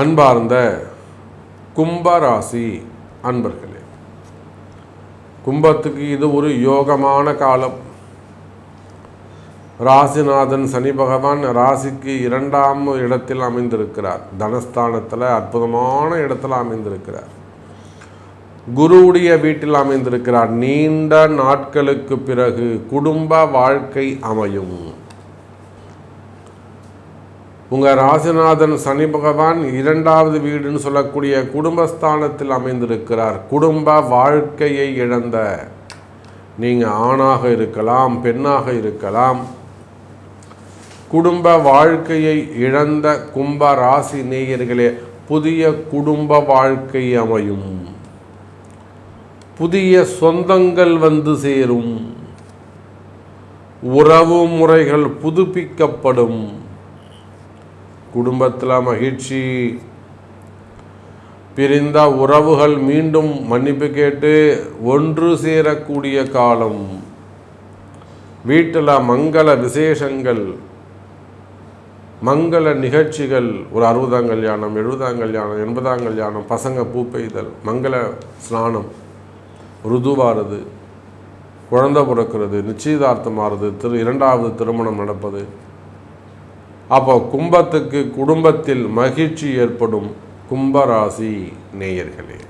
அன்பார்ந்த கும்பராசி அன்பர்களே கும்பத்துக்கு இது ஒரு யோகமான காலம். ராசிநாதன் சனி பகவான் ராசிக்கு இரண்டாம் இடத்தில் அமைந்திருக்கிறார். தனஸ்தானத்தில் அற்புதமான இடத்தில் அமைந்திருக்கிறார். குருவுடைய வீட்டில் அமைந்திருக்கிறார். நீண்ட நாட்களுக்கு பிறகு குடும்ப வாழ்க்கை அமையும். உங்கள் ராசிநாதன் சனி பகவான் இரண்டாவது வீடுன்னு சொல்லக்கூடிய குடும்பஸ்தானத்தில் அமைந்திருக்கிறார். குடும்ப வாழ்க்கையை இழந்த நீங்கள் ஆணாக இருக்கலாம் பெண்ணாக இருக்கலாம். குடும்ப வாழ்க்கையை இழந்த கும்ப ராசி நேயர்களே புதிய குடும்ப வாழ்க்கை அமையும். புதிய சொந்தங்கள் வந்து சேரும். உறவு முறைகள் புதுப்பிக்கப்படும். குடும்பத்தில் மகிழ்ச்சி. பிரிந்த உறவுகள் மீண்டும் மன்னிப்பு கேட்டு ஒன்று சேரக்கூடிய காலம். வீட்டில் மங்கள விசேஷங்கள் மங்கள நிகழ்ச்சிகள் ஒரு அறுபதாம் கல்யாணம் எழுபதாம் கல்யாணம் எண்பதாம் கல்யாணம் பசங்க பூ பெய்தல் மங்கள ஸ்நானம் ருதுவாகிறது குழந்தை பிறக்கிறது நிச்சயதார்த்தம் ஆறுது திரு இரண்டாவது திருமணம் நடப்பது. அப்போ கும்பத்துக்கு குடும்பத்தில் மகிழ்ச்சி ஏற்படும் கும்பராசி நேயர்களே.